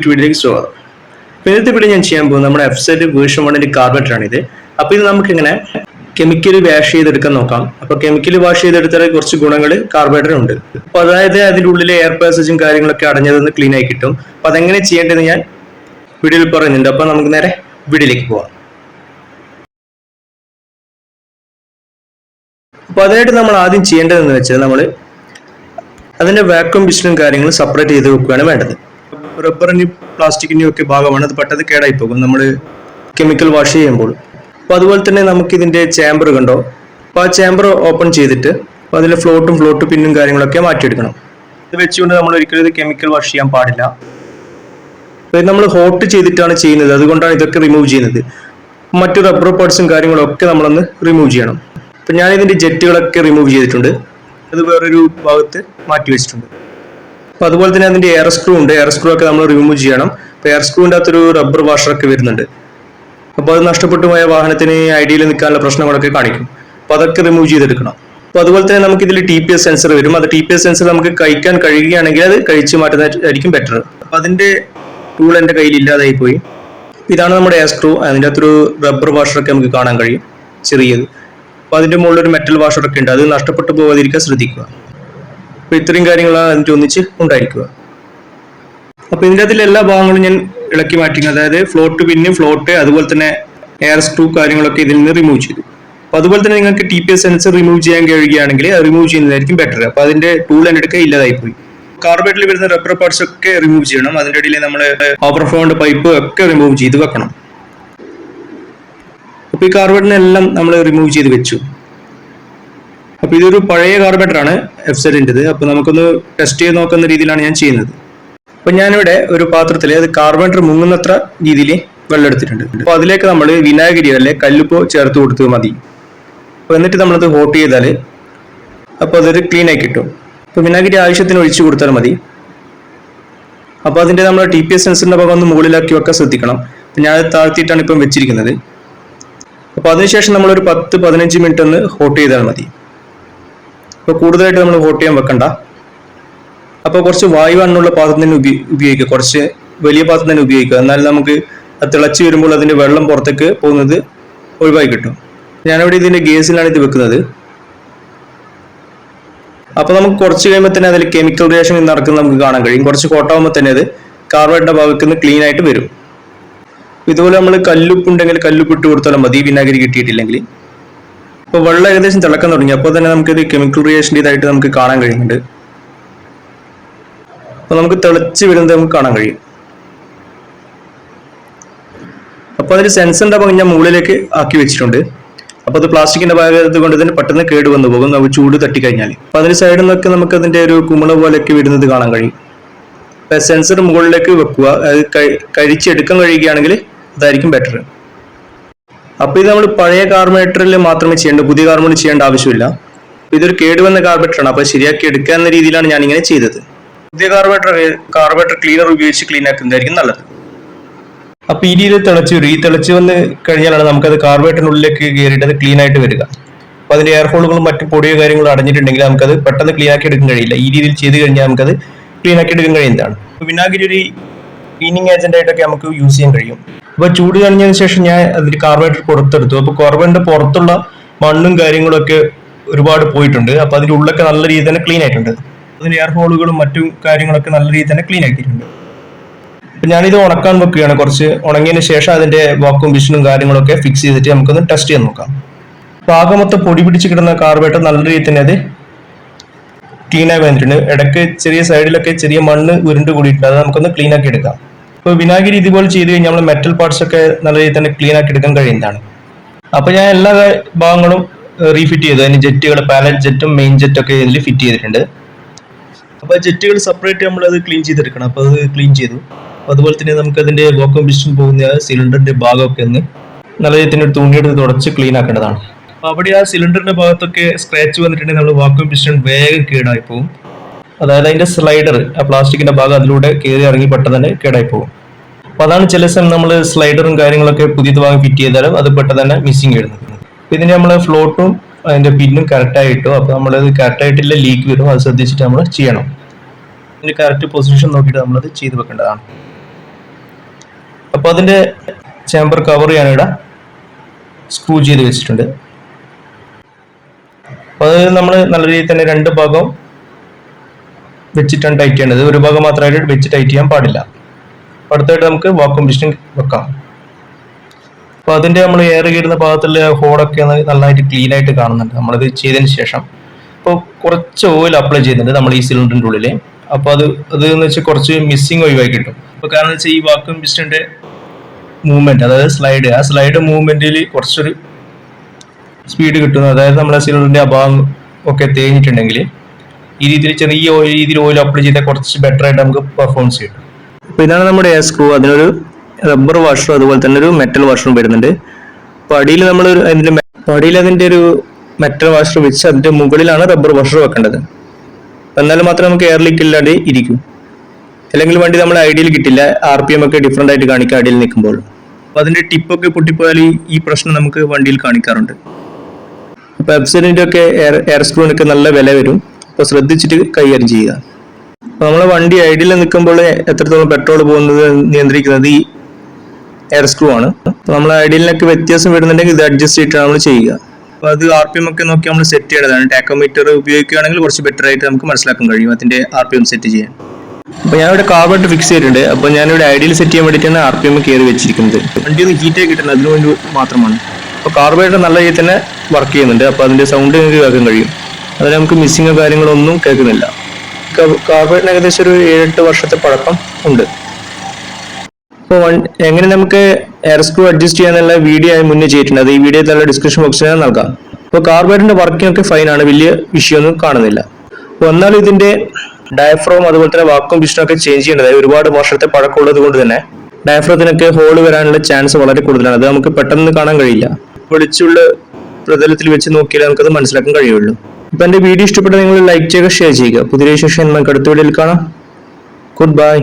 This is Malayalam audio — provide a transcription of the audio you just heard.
വീഡിയോയിലേക്ക് സ്വാഗതം ഇന്നത്തെ വീഡിയോ ഞാൻ ചെയ്യാൻ പോകുന്നത് നമ്മുടെ എഫ് സെറ്റ് വേർഷൻ വണ്ണിന്റെ കാർബറ്റർ ആണ് ഇത്. അപ്പോൾ ഇത് നമുക്ക് ഇങ്ങനെ കെമിക്കൽ വാഷ് ചെയ്തെടുക്കാൻ നോക്കാം. അപ്പോൾ കെമിക്കലി വാഷ് ചെയ്തെടുത്താൽ കുറച്ച് ഗുണങ്ങൾ കാർബറേറ്ററിനുണ്ട് അപ്പോൾ അതായത് അതിന്റെ ഉള്ളിലെ എയർ പാസേജും കാര്യങ്ങളൊക്കെ അടഞ്ഞതെന്ന് ക്ലീൻ ആയി കിട്ടും. അപ്പോൾ അതെങ്ങനെ ചെയ്യേണ്ടത് ഞാൻ വീഡിയോയിൽ പറയുന്നുണ്ട്. അപ്പോൾ നമുക്ക് നേരെ വീഡിയോയിലേക്ക് പോവാം. അപ്പോൾ അതിനായിട്ട് നമ്മൾ ആദ്യം ചെയ്യേണ്ടതെന്ന് വെച്ചാൽ നമ്മൾ അതിന്റെ വാക്വം പിസ്റ്റനും കാര്യങ്ങളും സെപ്പറേറ്റ് ചെയ്ത് വെക്കുകയാണ് വേണ്ടത്. റബ്ബറിനും പ്ലാസ്റ്റിക്കിന്റെയും ഒക്കെ ഭാഗമാണ്. അത് പെട്ടെന്ന് കേടായി പോകും നമ്മൾ കെമിക്കൽ വാഷ് ചെയ്യുമ്പോൾ. അപ്പോൾ അതുപോലെ തന്നെ നമുക്ക് ഇതിന്റെ ചേമ്പർ കണ്ടോ? അപ്പോൾ ആ ചേമ്പർ ഓപ്പൺ ചെയ്തിട്ട് അപ്പോൾ അതിൽ ഫ്ലോട്ടും ഫ്ലോട്ട് പിന്നും കാര്യങ്ങളൊക്കെ മാറ്റിയെടുക്കണം. ഇത് വെച്ചുകൊണ്ട് നമ്മൾ ഒരിക്കലും ഇത് കെമിക്കൽ വാഷ് ചെയ്യാൻ പാടില്ല. നമ്മൾ ഹോട്ട് ചെയ്തിട്ടാണ് ചെയ്യുന്നത്. അതുകൊണ്ടാണ് ഇതൊക്കെ റിമൂവ് ചെയ്യുന്നത്. മറ്റു റബ്ബർ പാർട്സും കാര്യങ്ങളൊക്കെ നമ്മളൊന്ന് റിമൂവ് ചെയ്യണം. അപ്പം ഞാൻ ഇതിന്റെ ജെറ്റുകളൊക്കെ റിമൂവ് ചെയ്തിട്ടുണ്ട്. അത് വേറൊരു ഭാഗത്ത് മാറ്റി വെച്ചിട്ടുണ്ട്. അപ്പോൾ അതുപോലെ തന്നെ അതിന്റെ എയർ സ്ക്രൂ ഉണ്ട്. എയർ സ്ക്രൂ ഒക്കെ നമ്മൾ റിമൂവ് ചെയ്യണം. അപ്പോൾ എയർ സ്ക്രൂവിന്റെ അകത്തൊരു റബ്ബർ ഒക്കെ വരുന്നുണ്ട്. അപ്പോൾ അത് നഷ്ടപ്പെട്ടു പോയ വാഹനത്തിന് ഐഡിയയിൽ നിൽക്കാനുള്ള പ്രശ്നങ്ങളൊക്കെ കാണിക്കും. അപ്പോൾ അതൊക്കെ റിമൂവ് ചെയ്തെടുക്കണം. അപ്പോൾ അതുപോലെ തന്നെ നമുക്ക് ഇതിൽ ടി പി എസ് സെൻസർ വരും. അത് ടി പി എസ് സെൻസർ നമുക്ക് കഴിക്കാൻ കഴിയുകയാണെങ്കിൽ അത് കഴിച്ച് മാറ്റുന്നതായിരിക്കും ബെറ്റർ അപ്പോൾ അതിന്റെ ടൂൾ എന്റെ കയ്യിൽ ഇല്ലാതായി പോയി ഇതാണ് നമ്മുടെ എയർ സ്ക്രൂ അതിന്റെ അകത്തൊരു റബ്ബർ വാഷറൊക്കെ നമുക്ക് കാണാൻ കഴിയും. ചെറിയത്. അപ്പോൾ അതിന്റെ മുകളിൽ ഒരു മെറ്റൽ വാഷറൊക്കെ ഉണ്ട്. അത് നഷ്ടപ്പെട്ടു പോകാതിരിക്കാൻ ശ്രദ്ധിക്കുക. അപ്പോൾ ഇത്രയും കാര്യങ്ങളാണ് അതിന്റെ ഒന്നിച്ച് ഉണ്ടായിരിക്കുക. അപ്പോൾ ഇതിന്റെ അതിൽ എല്ലാ ഭാഗങ്ങളും ഞാൻ ഇളക്കി മാറ്റി അതായത് ഫ്ലോട്ട് പിന്നും ഫ്ലോട്ട് അതുപോലെ തന്നെ എയർ സ്ക്രൂ കാര്യങ്ങളൊക്കെ ഇതിൽ നിന്ന് റിമൂവ് ചെയ്തു. അപ്പോൾ അതുപോലെ തന്നെ നിങ്ങൾക്ക് T P S sensor remove ചെയ്യാൻ കഴിയുകയാണെങ്കിൽ റിമൂവ് ചെയ്യുന്നതായിരിക്കും ബെറ്റർ അപ്പോൾ അതിന്റെ ടൂൾ എന്റെ അടുക്ക ഇല്ലാതായി പോയി കാർബേറ്റിൽ വരുന്ന റബ്ബർ പാർട്സ് ഒക്കെ റിമൂവ് ചെയ്യണം. അതിന്റെ ഇടയിൽ നമ്മൾ ഓവർഫ്ലോണ്ട് പൈപ്പ് ഒക്കെ റിമൂവ് ചെയ്ത് വെക്കണം. അപ്പോൾ ഈ കാർബേറ്റിനെല്ലാം നമ്മൾ റിമൂവ് ചെയ്ത് വെച്ചു. അപ്പോൾ ഇതൊരു പഴയ കാർബേറ്റർ ആണ് എഫ് സെഡിന്റെ അപ്പോൾ നമുക്കൊന്ന് ടെസ്റ്റ് ചെയ്ത് നോക്കുന്ന രീതിയിലാണ് ഞാൻ ചെയ്യുന്നത്. അപ്പോൾ ഞാനിവിടെ ഒരു പാത്രത്തിൽ അത് കാർബേറ്റർ മുങ്ങുന്നത്ര രീതിയിൽ വെള്ളം എടുത്തിട്ടുണ്ട് അപ്പോൾ അതിലേക്ക് നമ്മൾ വിനാഗിരി അല്ലെ കല്ലുപ്പോ ചേർത്ത് കൊടുത്ത് മതി. അപ്പോൾ എന്നിട്ട് നമ്മളത് ഹോട്ട് ചെയ്താൽ അപ്പോൾ അതൊരു ക്ലീൻ ആയി കിട്ടും. അപ്പോൾ വിനാഗിരി ആവശ്യത്തിന് ഒഴിച്ചു കൊടുത്താൽ മതി. അപ്പോൾ അതിന്റെ നമ്മൾ ടി പി എസ് സെൻസറിന്റെ ഭാഗം ഒന്ന് മുകളിലാക്കി വെക്കാൻ ശ്രദ്ധിക്കണം. അത് താഴ്ത്തിയിട്ടാണ് ഇപ്പം വെച്ചിരിക്കുന്നത്. അപ്പോൾ അതിനുശേഷം ഒരു പത്ത് പതിനഞ്ച് മിനിറ്റ് ഒന്ന് ഹോട്ട് ചെയ്താൽ മതി. അപ്പോൾ കൂടുതലായിട്ട് നമ്മൾ വോട്ട് ചെയ്യാൻ വെക്കണ്ട. അപ്പോൾ കുറച്ച് വായു എണ്ണുള്ള പാത്രം തന്നെ ഉപയോ- ഉപയോഗിക്കുക. കുറച്ച് വലിയ പാത്രം തന്നെ ഉപയോഗിക്കുക. എന്നാൽ നമുക്ക് തിളച്ച് വരുമ്പോൾ അതിന്റെ വെള്ളം പുറത്തേക്ക് പോകുന്നത് ഒഴിവായി കിട്ടും. ഞാനിവിടെ ഇതിന്റെ ഗ്യാസിലാണ് ഇത് വെക്കുന്നത്. അപ്പോൾ നമുക്ക് കുറച്ച് കഴിയുമ്പോൾ തന്നെ അതിൽ കെമിക്കൽ റിയാക്ഷൻ നടക്കുന്നത് നമുക്ക് കാണാൻ കഴിയും. കുറച്ച് കോട്ടാകുമ്പോൾ തന്നെ അത് കാർബൈഡിന്റെ ഭാഗത്ത് നിന്ന് ക്ലീൻ ആയിട്ട് വരും. ഇതുപോലെ നമ്മൾ കല്ലുപ്പുണ്ടെങ്കിൽ ഉണ്ടെങ്കിൽ കല്ലുപ്പ് ഇട്ട് കൊടുത്താലും മതി. വിനാഗിരി കിട്ടിയിട്ടില്ലെങ്കിൽ. അപ്പോൾ വെള്ളം ഏകദേശം തിളക്കാൻ തുടങ്ങി. അപ്പോൾ തന്നെ നമുക്ക് നമുക്കിത് കെമിക്കൽ റിയാക്ഷൻ ഇതായിട്ട് നമുക്ക് കാണാൻ കഴിയുന്നുണ്ട്. അപ്പോൾ നമുക്ക് തിളച്ച് വരുന്നത് നമുക്ക് കാണാൻ കഴിയും. അപ്പോൾ അതിൽ സെൻസറിന്റെ ഭാഗം ഞാൻ മുകളിലേക്ക് ആക്കി വെച്ചിട്ടുണ്ട്. അപ്പോൾ അത് പ്ലാസ്റ്റിക്കിന്റെ ഭാഗത്ത് കൊണ്ട് തന്നെ പെട്ടെന്ന് കേട് വന്നു പോകും. നമുക്ക് ചൂട് തട്ടിക്കഴിഞ്ഞാൽ അപ്പോൾ അതിന് സൈഡിൽ നിന്നൊക്കെ നമുക്ക് അതിന്റെ ഒരു കുമിള പോലെയൊക്കെ വരുന്നത് കാണാൻ കഴിയും. അപ്പോൾ സെൻസർ മുകളിലേക്ക് വെക്കുക. അത് കഴി- കഴിച്ചെടുക്കാൻ കഴിയുകയാണെങ്കിൽ അതായിരിക്കും ബെറ്റർ അപ്പോൾ ഇത് നമ്മൾ പഴയ കാർബറേറ്ററിൽ മാത്രമേ ചെയ്യേണ്ട പുതിയ കാർബൺ ചെയ്യേണ്ട ആവശ്യമില്ല. ഇതൊരു കേടുവന്ന കാർബറേറ്ററാണ് അപ്പോൾ ശരിയാക്കി എടുക്കുക എന്ന രീതിയിലാണ് ഞാൻ ഇങ്ങനെ ചെയ്തത്. പുതിയ കാർബറേറ്റർ കാർബറേറ്റർ ക്ലീനർ ഉപയോഗിച്ച് ക്ലീൻ ആക്കുന്നതായിരിക്കും നല്ലത്. അപ്പൊ ഈ രീതിയിൽ തിളച്ച് വരും ഈ തിളച്ച് വന്ന് കഴിഞ്ഞാലാണ് നമുക്കത് കാർബറേറ്ററിനുള്ളിലേക്ക് കയറിയിട്ട് അത് ക്ലീൻ ആയിട്ട് വരിക. അപ്പൊ അതിന്റെ എയർ ഹോളുകളും മറ്റു പൊടിയോ കാര്യങ്ങളും അടഞ്ഞിട്ടുണ്ടെങ്കിൽ നമുക്കത് പെട്ടെന്ന് ക്ലീൻ ആക്കി എടുക്കാൻ കഴിയില്ല. ഈ രീതിയിൽ ചെയ്ത് കഴിഞ്ഞാൽ നമുക്കത് ക്ലീൻ ആക്കി എടുക്കാൻ കഴിയുന്നതാണ്. വിനാഗിരി ഒരു ക്ലീനിങ് ഏജന്റ് ആയിട്ടൊക്കെ നമുക്ക് യൂസ് ചെയ്യാൻ കഴിയും. അപ്പൊ ചൂട് കഴിഞ്ഞതിന് ശേഷം ഞാൻ അതിൽ കാർബോഹൈഡ്രേറ്റ് പുറത്തെടുത്തു അപ്പൊ കാർബണിന്റെ പുറത്തുള്ള മണ്ണും കാര്യങ്ങളും ഒക്കെ ഒരുപാട് പോയിട്ടുണ്ട്. അപ്പൊ അതിന്റെ ഉള്ളൊക്കെ നല്ല രീതിയിൽ തന്നെ ക്ലീൻ ആയിട്ടുണ്ട്. അതിന്റെ എയർ ഹോളുകളും മറ്റു കാര്യങ്ങളൊക്കെ നല്ല രീതിയിൽ തന്നെ ക്ലീൻ ആക്കിയിട്ടുണ്ട് അപ്പൊ ഞാനിത് ഉണക്കാൻ വെക്കുകയാണ്. കുറച്ച് ഉണങ്ങിയതിന് ശേഷം അതിന്റെ വാക്കും വിഷനും കാര്യങ്ങളൊക്കെ ഫിക്സ് ചെയ്തിട്ട് നമുക്കൊന്ന് ടെസ്റ്റ് ചെയ്ത് നോക്കാം. അപ്പൊ ആകെ മൊത്തം പൊടി പിടിച്ച് കിടന്ന കാർബേറ്റർ നല്ല രീതിയിൽ തന്നെ അത് ക്ലീൻ ആയി വന്നിട്ടുണ്ട്. ഇടയ്ക്ക് ചെറിയ സൈഡിലൊക്കെ ചെറിയ മണ്ണ് ഉരുണ്ട് കൂടിയിട്ടുണ്ട്. അത് നമുക്കൊന്ന് ക്ലീൻ ആക്കി എടുക്കാം. അപ്പോൾ വിനാഗിരി ഇതുപോലെ ചെയ്ത് കഴിഞ്ഞാൽ നമ്മൾ മെറ്റൽ പാർട്സ് ഒക്കെ നല്ല രീതിയിൽ തന്നെ ക്ലീൻ ആക്കി എടുക്കാൻ കഴിയുന്നതാണ്. അപ്പൊ ഞാൻ എല്ലാ ഭാഗങ്ങളും റീഫിറ്റ് ചെയ്തു. അതിന് ജെറ്റുകൾ പാലറ്റ് ജെറ്റും മെയിൻ ജെറ്റും ഒക്കെ ഇതിൽ ഫിറ്റ് ചെയ്തിട്ടുണ്ട്. അപ്പോൾ ജെറ്റുകൾ സെപ്പറേറ്റ് നമ്മൾ അത് ക്ലീൻ ചെയ്തെടുക്കണം. അപ്പോൾ അത് ക്ലീൻ ചെയ്തു. അപ്പോൾ അതുപോലെ തന്നെ നമുക്ക് അതിന്റെ വാക്വം പിസ്റ്റൺ പോകുന്ന സിലിണ്ടറിന്റെ ഭാഗമൊക്കെ ഒന്ന് നല്ല രീതിയിൽ തന്നെ തുണിയെടുത്ത് തുടച്ച് ക്ലീൻ ആക്കേണ്ടതാണ്. അപ്പോൾ അവിടെ ആ സിലിണ്ടറിന്റെ ഭാഗത്തൊക്കെ സ്ക്രാച്ച് വന്നിട്ടുണ്ടെങ്കിൽ നമ്മൾ വാക്വം പിസ്റ്റൺ വേഗം കേടായി പോകും. അതായത് അതിന്റെ സ്ലൈഡർ ആ പ്ലാസ്റ്റിക്കിന്റെ ഭാഗം അതിലൂടെ കയറി ഇറങ്ങി പെട്ടെന്ന് തന്നെ കേടായി പോകും അപ്പോൾ അതാണ് ചില സമയം നമ്മൾ സ്ലൈഡറും കാര്യങ്ങളൊക്കെ പുതിയത് വാങ്ങി ഫിറ്റ് ചെയ്താലും അത് പെട്ടെന്ന് തന്നെ മിസ്സിങ് വരുന്നത് ഇതിന് നമ്മൾ ഫ്ലോട്ടും അതിന്റെ പിന്നും കറക്റ്റായി ഇട്ടു. അപ്പോൾ നമ്മളത് കറക്റ്റായിട്ടില്ല ലീക്ക് വരും. അത് ശ്രദ്ധിച്ചിട്ട് നമ്മൾ ചെയ്യണം. ഇതിന്റെ കറക്റ്റ് പൊസിഷൻ നോക്കിയിട്ട് നമ്മളത് ചെയ്ത് വെക്കേണ്ടതാണ്. അപ്പോൾ അതിന്റെ ചേമ്പർ കവർ ഞാനിവിടെ സ്ക്രൂ ചെയ്ത് വെച്ചിട്ടുണ്ട്. അപ്പോൾ അത് നമ്മൾ നല്ല രീതിയിൽ തന്നെ രണ്ട് ഭാഗം വെച്ചിട്ടാണ് ടൈറ്റ് ചെയ്യേണ്ടത്. ഒരു ഭാഗം മാത്രമായിട്ട് വെച്ച് ടൈറ്റ് ചെയ്യാൻ പാടില്ല. അടുത്തായിട്ട് നമുക്ക് വാക്വം പിസ്റ്റൺ വെക്കാം. അപ്പൊ അതിന്റെ നമ്മൾ എയർ കയറുന്ന ഭാഗത്തുള്ള ഹോളൊക്കെ നന്നായിട്ട് ക്ലീൻ ആയിട്ട് കാണുന്നുണ്ട്. നമ്മളത് ചെയ്തതിന് ശേഷം. ഇപ്പോൾ കുറച്ച് ഓയിൽ അപ്ലൈ ചെയ്യുന്നുണ്ട് നമ്മൾ ഈ സിലിണ്ടറിന്റെ ഉള്ളിൽ അപ്പോൾ അത് അത് എന്ന് വെച്ചാൽ കുറച്ച് മിസ്സിങ് ഒഴിവായി കിട്ടും. അപ്പോൾ കാരണം വെച്ചാൽ ഈ വാക്വം പിസ്റ്റന്റെ മൂവ്മെന്റ് അതായത് സ്ലൈഡ് ആ സ്ലൈഡ് മൂവ്മെന്റിൽ കുറച്ചൊരു സ്പീഡ് കിട്ടുന്നു. അതായത് നമ്മളെ സിലിണ്ടറിന്റെ അഭാവം ഒക്കെ തേഞ്ഞിട്ടുണ്ടെങ്കിൽ ഈ രീതിയിൽ ചെറിയ രീതിയിൽ ഓയിൽ അപ്ലൈ ചെയ്താൽ കുറച്ച് ബെറ്റർ ആയിട്ട് നമുക്ക് പെർഫോമൻസ് കിട്ടും. അപ്പോൾ ഇതാണ് നമ്മുടെ എയർ സ്ക്രൂ അതിനൊരു റബ്ബർ വാഷറും അതുപോലെ തന്നെ ഒരു മെറ്റൽ വാഷറും വരുന്നുണ്ട്. അപ്പോൾ അടിയിൽ നമ്മൾ അപ്പോൾ അടിയിൽ അതിന്റെ ഒരു മെറ്റൽ വാഷർ വെച്ച് അതിന്റെ മുകളിലാണ് റബ്ബർ വാഷർ വെക്കേണ്ടത്. എന്നാൽ മാത്രമേ നമുക്ക് എയർ ലീക്ക് ഇല്ലാണ്ട് ഇരിക്കും. അല്ലെങ്കിൽ വണ്ടി നമ്മൾ ഐഡിയയിൽ കിട്ടില്ല. ആർ പി എം ഒക്കെ ഡിഫറെന്റ് ആയിട്ട് കാണിക്കുക അടിയിൽ നിൽക്കുമ്പോൾ. അപ്പോൾ അതിന്റെ ടിപ്പൊക്കെ പൊട്ടിപ്പോയാൽ ഈ- പ്രശ്നം നമുക്ക് വണ്ടിയിൽ കാണിക്കാറുണ്ട്. അപ്പോൾ എബ്സലിന്റെ ഒക്കെ എയർ എയർ സ്ക്രൂവിനൊക്കെ നല്ല വില വരും. അപ്പോൾ ശ്രദ്ധിച്ചിട്ട് കൈകാര്യം ചെയ്യുക. അപ്പോൾ നമ്മൾ വണ്ടി ഐഡിയിൽ നിൽക്കുമ്പോൾ എത്രത്തോളം പെട്രോൾ പോകുന്നത് നിയന്ത്രിക്കുന്നത് ഈ എയർ സ്ക്രൂ ആണ്. അപ്പോൾ നമ്മൾ ഐഡിയലിനൊക്കെ വ്യത്യാസം വരുന്നുണ്ടെങ്കിൽ ഇത് അഡ്ജസ്റ്റ് ചെയ്തിട്ടാണ് നമ്മൾ ചെയ്യുക. അപ്പോൾ അത് ആർ പി എം ഒക്കെ നോക്കി നമ്മൾ സെറ്റ് ചെയ്യേണ്ടതാണ്. ടാക്കോമീറ്റർ ഉപയോഗിക്കുകയാണെങ്കിൽ കുറച്ച് ബെറ്റർ ആയിട്ട് നമുക്ക് മനസ്സിലാക്കാൻ കഴിയും അതിന്റെ ആർ പി എം സെറ്റ് ചെയ്യാൻ. അപ്പോൾ ഞാനിവിടെ കാർബൺ ഫിക്സ് ചെയ്തിട്ടുണ്ട്. അപ്പോൾ ഞാനിവിടെ ഐഡിയൽ സെറ്റ് ചെയ്യാൻ വേണ്ടിയിട്ടാണ് ആർ പി എം കയറി വെച്ചിരിക്കുന്നത്. വണ്ടി ഒന്ന് ഹീറ്റ് ആയി കിട്ടുന്നത് അതിനു വേണ്ടി മാത്രമാണ്. അപ്പോൾ കാർബൈഡർ നല്ല രീതിയിൽ തന്നെ വർക്ക് ചെയ്യുന്നുണ്ട്. അപ്പോൾ അതിന്റെ സൗണ്ട് നിങ്ങൾക്ക് കേൾക്കാൻ കഴിയും. അതിൽ നമുക്ക് മിസ്സിങ്ങോ കാര്യങ്ങളൊന്നും കേൾക്കുന്നില്ല. കാർബൈഡിന് ഏകദേശം ഒരു ഏഴെട്ട് വർഷത്തെ പഴക്കം ഉണ്ട്. അപ്പോൾ എങ്ങനെ നമുക്ക് എയർ സ്ക്രൂ അഡ്ജസ്റ്റ് ചെയ്യാന്നുള്ള വീഡിയോ ഞാൻ മുന്നേ ചെയ്തിട്ടുണ്ട്. അത് ഈ വീഡിയോ തന്നെ ഡിസ്ക്രിപ്ഷൻ ബോക്സിൽ ഞാൻ നൽകാം. അപ്പോൾ കാർബൈഡിന്റെ വർക്കിംഗ് ഒക്കെ ഫൈൻ ആണ്. വലിയ വിഷയമൊന്നും കാണുന്നില്ല. അപ്പോൾ എന്നാലും ഇതിന്റെ ഡയഫ്രോം അതുപോലെ തന്നെ വാക്കും പിസ്റ്റനൊക്കെ ചേഞ്ച് ചെയ്യേണ്ടതായി ഒരുപാട് വർഷത്തെ പഴക്കമുള്ളത് കൊണ്ട് തന്നെ ഡയഫ്രോത്തിനൊക്കെ ഹോൾ വരാനുള്ള ചാൻസ് വളരെ കൂടുതലാണ്. അത് നമുക്ക് പെട്ടെന്ന് കാണാൻ കഴിയില്ല. വെളിച്ചുള്ള പ്രതലത്തിൽ വെച്ച് നോക്കിയാൽ നമുക്കത് മനസ്സിലാക്കാൻ കഴിയുള്ളൂ. ഇപ്പൊ എന്റെ വീഡിയോ ഇഷ്ടപ്പെട്ട നിങ്ങൾ ലൈക്ക് ചെയ്യുക ഷെയർ ചെയ്യുക. പുതിയ ശേഷം നമുക്ക് അടുത്ത വീഡിയോയിൽ കാണാം. Good bye